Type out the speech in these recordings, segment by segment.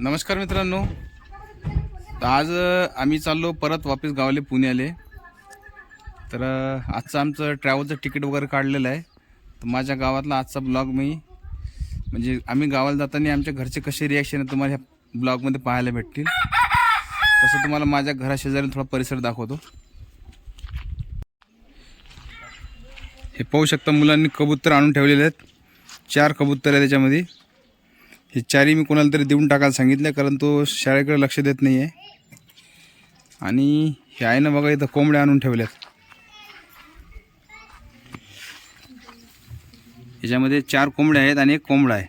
नमस्कार मित्रांनो. तर आज आम्ही चाललो परत वापस गावाले पुण्याले. तर आजचं आमचं ट्रॅव्हलचं तिकीट वगैरे काढलेलं आहे. तर माझ्या गावातला आजचा ब्लॉग मी म्हणजे आम्ही गावाला जाताना आमच्या घरचे कसे रिॲक्शन आहे तुम्हाला ह्या ब्लॉगमध्ये पाहायला भेटतील. तसं तुम्हाला माझ्या घराशेजारी थोडा परिसर दाखवतो. हे पाहू शकता मुलांनी कबूतर आणून ठेवलेले आहेत. चार कबूतर आहे त्याच्यामध्ये. हे चारी मी कोणाला तरी देऊन टाकायला सांगितलं कारण तो शाळेकडे लक्ष देत नाही आहे आणि हे आहे ना बघा इथं कोंबड्या आणून ठेवल्यात. याच्यामध्ये चार कोंबड्या आहेत आणि एक कोंबडा आहे.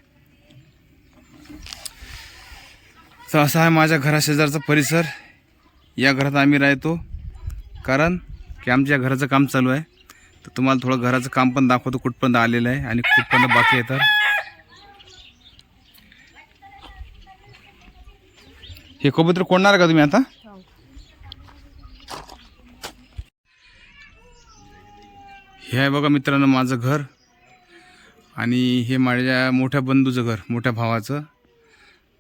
तर असा आहे माझ्या घराशेजारचा परिसर. या घरात आम्ही राहतो. कारण की आमच्या घराचं काम चालू आहे. तर तुम्हाला थोडं घराचं काम पण दाखवतो कुठपर्यंत आलेलं आहे आणि कुठपर्यंत बाकी आहे तर. हे कबूतर कोणणार का तुम्ही आता? हे आहे बघा मित्रांनो माझं घर. आणि हे माझ्या मोठ्या बंधूचं घर मोठ्या भावाचं.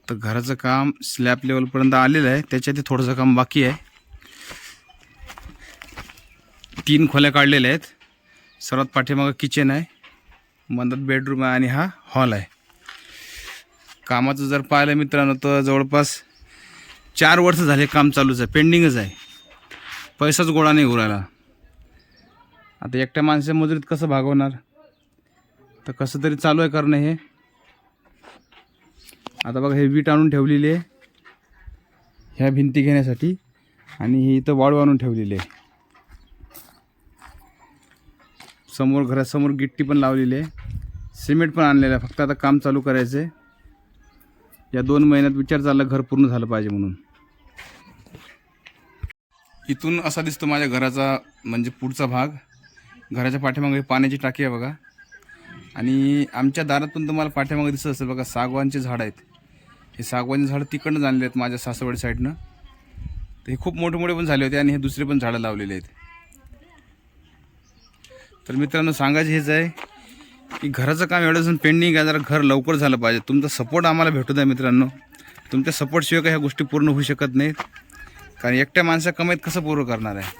तर घराचं काम स्लॅब लेवलपर्यंत आलेलं आहे. त्याच्यात ते थोडंसं काम बाकी आहे. तीन खोल्या काढलेल्या आहेत. सर्वात पाठीमागं किचन आहे. मंदात बेडरूम आहे आणि हा हॉल आहे. कामाचं जर पाहिलं मित्रांनो तर जवळपास चार वर्ष झाले काम चालूच आहे पेंडिंगच आहे. पैसाच गोळा नाही उरायला. आता एकट्या माणसा मजुरीत कसं भागवणार? तर कसं तरी चालू आहे करणं हे. आता बघा हे वीट आणून ठेवलेली आहे. ह्या भिंती घेण्यासाठी आणि हे इथं वाळू आणून ठेवलेली आहे. समोर घरासमोर गिट्टी पण लावलेली आहे. सिमेंट पण आणलेलं आहे. फक्त आता काम चालू करायचं आहे या दोन महिन्यात विचार चालला घर पूर्ण झालं पाहिजे म्हणून. इथून असा दिसतो माझ्या घराचा म्हणजे पुढचा भाग. घराच्या पाठीमागे पाण्याची टाकी आहे बघा. आणि आमच्या दारातून तुम्हाला पाठीमागे दिसत असेल बघा सागवानचे झाड आहेत. हे सागवानचे झाडं तिकडनं आणले आहेत माझ्या सासवडी साईडनं. तर हे खूप मोठे मोठे पण झाले होते आणि हे दुसरे पण झाडं लावलेले आहेत. तर मित्रांनो सांगायचं हेच आहे की घराचं काम एवढं जण पेंडिंग आहे जरा घर लवकर झालं पाहिजे. तुमचा सपोर्ट आम्हाला भेटू द्या मित्रांनो. तुमच्या सपोर्टशिवाय काही ह्या गोष्टी पूर्ण होऊ शकत नाहीत. कारण एकट्या माणसा कमाईत कसं पूर्ण करणार आहे?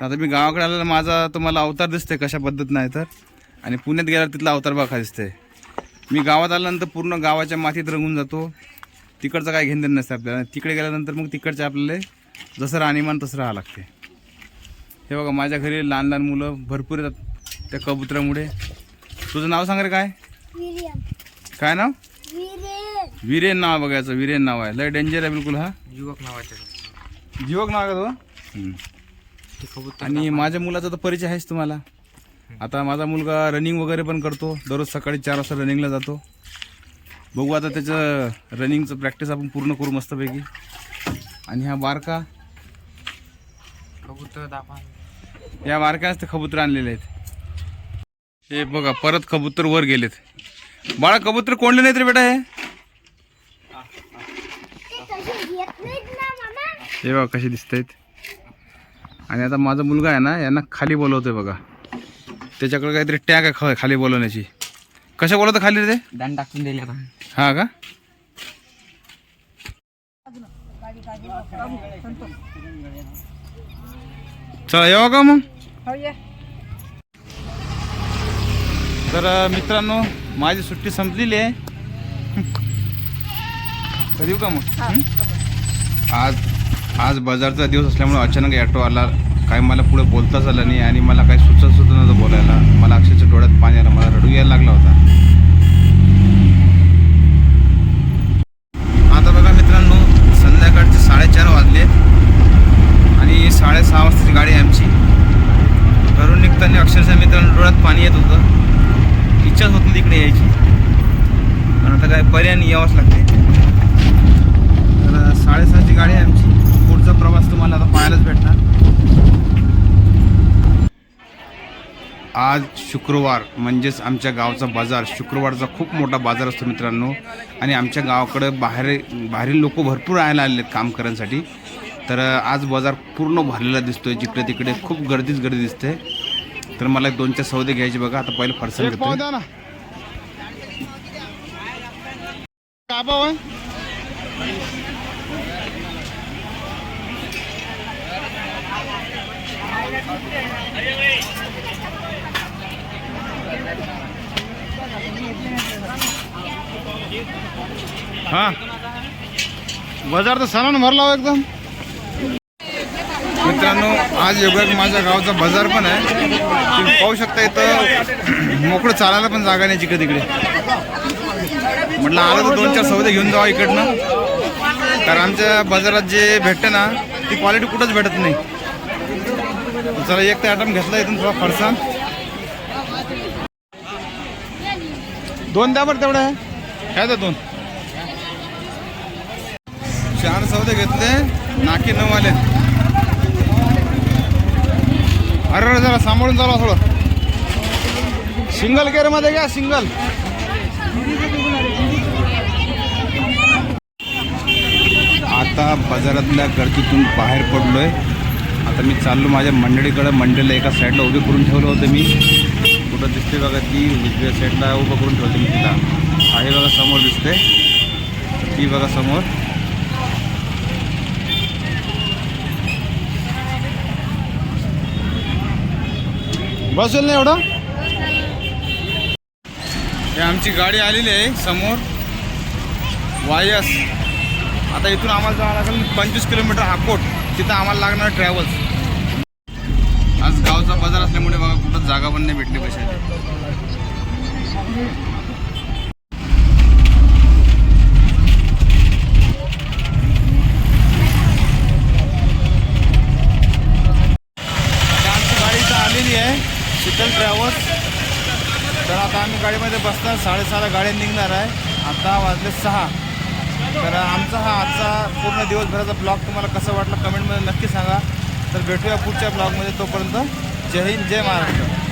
तर आता मी गावाकडे आलेला माझा तुम्हाला अवतार दिसते कशा पद्धत नाही तर. आणि पुण्यात गेल्यावर तिथला अवतार बघा दिसते मी गावात आल्यानंतर पूर्ण गावाच्या मातीत रंगून जातो. तिकडचं काय घेणं नसतं आपल्याला. तिकडे गेल्यानंतर मग तिकडचे आपल्याला जसं राहणीमान तसं राहावं लागते. हे बघा माझ्या घरी लहान लहान मुलं भरपूर येतात त्या कबुतरामुळे. तुझं नाव सांग रे काय? काय नाव? विरेन. विरेन नाव आहे बघायचं विरेन नाव आहे. लय डेंजर आहे बिलकुल हा? युवक नावाचे. जीवक नाव का तो. आणि माझ्या मुलाचा तर परिचय आहेच तुम्हाला. आता माझा मुलगा रनिंग वगैरे पण करतो. दररोज सकाळी चार वाजता रनिंगला जातो. बघू आता त्याचं रनिंगचं प्रॅक्टिस आपण पूर्ण करू मस्तपैकी. आणि हा बारका कबूतर दाखवा या बारक्याच ते कबूतर आणलेले आहेत. हे बघा परत कबूतर वर गेलेत. बाळा कबूतर कोणले नाहीत रे बेटा हे घेत नाहीत ना मामा हे बघा कसे दिसत आहेत आणि आता माझा मुलगा आहे ना यांना खाली बोलवतोय बघा. त्याच्याकडे काहीतरी टॅग आहे ख- खाली बोलवण्याची. कशा बोलवतं खाली रे ते? दान टाकून दिले आता हा का? चला येऊ का मग? तर अ, मित्रांनो माझी सुट्टी संपलेली आहे. तर येऊ का मग? हं? आज आज बाजारचा दिवस असल्यामुळे अचानक ॲटो आला. काय मला पुढे बोलताच आलं नाही आणि मला काही सुचत सुद्धा नव्हतं बोलायला. मला अक्षरशः डोळ्यात पाणी आलं. मला रडू यायला लागला होता. आता बघा मित्रांनो संध्याकाळचे साडेचार वाजले आणि साडेसहा वाजताची गाडी आहे आमची. घरून निघताना अक्षरशः मित्रांनो डोळ्यात पाणी येत होतं. इच्छाच होती तिकडे यायची. पण आता काय पर्याय यावंच लागते तर साडेसहाची गाडी आहे आमची. पुढचा प्रवास तुम्हाला आता पाहायलाच भेटणार. आज शुक्रवार म्हणजेच आमच्या गावचा बाजार शुक्रवारचा खूप मोठा बाजार असतो मित्रांनो. आणि आमच्या गावाकडं बाहेर बाहेरील लोक भरपूर राहायला आलेले आहेत काम करण्यासाठी तर आज बाजार पूर्ण भरलेला दिसतोय जिकडे तिकडे खूप गर्दीच गर्दी दिसते. तर मला एक दोन चार सौदे घ्यायचे बघा आता पहिलं फरसाण घेतो हा. बाजार तर सणानं भरला हो एकदम. मित्रांनो आज योगा माझ्या गावचा बाजार पण आहे. तुम्ही पाहू शकता इथं मोकळं चालायला पण जागा नाही जिकडे तिकडे म्हटलं आलं तर दोन चार सौदे घेऊन जावा इकडनं. कारण आमच्या बाजारात जे भेटते ना ती क्वालिटी कुठंच भेटत नाही. चला एक ते आयटम घेतला इथून थोडा फरसाण. दोन द्या बरं तेवढं. आहे काय द्या दोन. चार सौदे घेतले नाकी नऊ आले. अरे अरे जरा सांभाळून चालवा थोडं. सिंगल केअरमध्ये घ्या सिंगल. आता बाजारातल्या गर्दीतून बाहेर पडलोय. आता मी चाललो माझ्या मंडळीकडं मंडळीला एका साईडला उभे करून ठेवलं होतं मी. कुठं दिसते बघा ती उजव्या साईडला उभं करून ठेवते मी तिला. आहे बघा समोर दिसते ती बघा समोर. बसेल ना एवढं? हे आमची गाडी आलेली आहे समोर. वायस. आता इथून आम्हाला जावं लागेल पंचवीस किलोमीटर हाकोट तिथं आम्हाला लागणार ट्रॅव्हल्स. गावचा बाजार असल्यामुळे बघा कुठं जागा पण नाही भेटली बसायला आमची गाडी आलेली आहे शीतल ट्रॅव्हल्स. तर आता आम्ही गाडीमध्ये बसता साडेसहाला गाडी निघणार आहे. आता वाजले सहा. तर आमचा हा आजचा पूर्ण दिवसभराचा ब्लॉग तुम्हाला कसा वाटला कमेंटमध्ये नक्की सांगा. तर भेटूया पुढच्या ब्लॉगमध्ये तोपर्यंत जय हिंद जय महाराष्ट्र.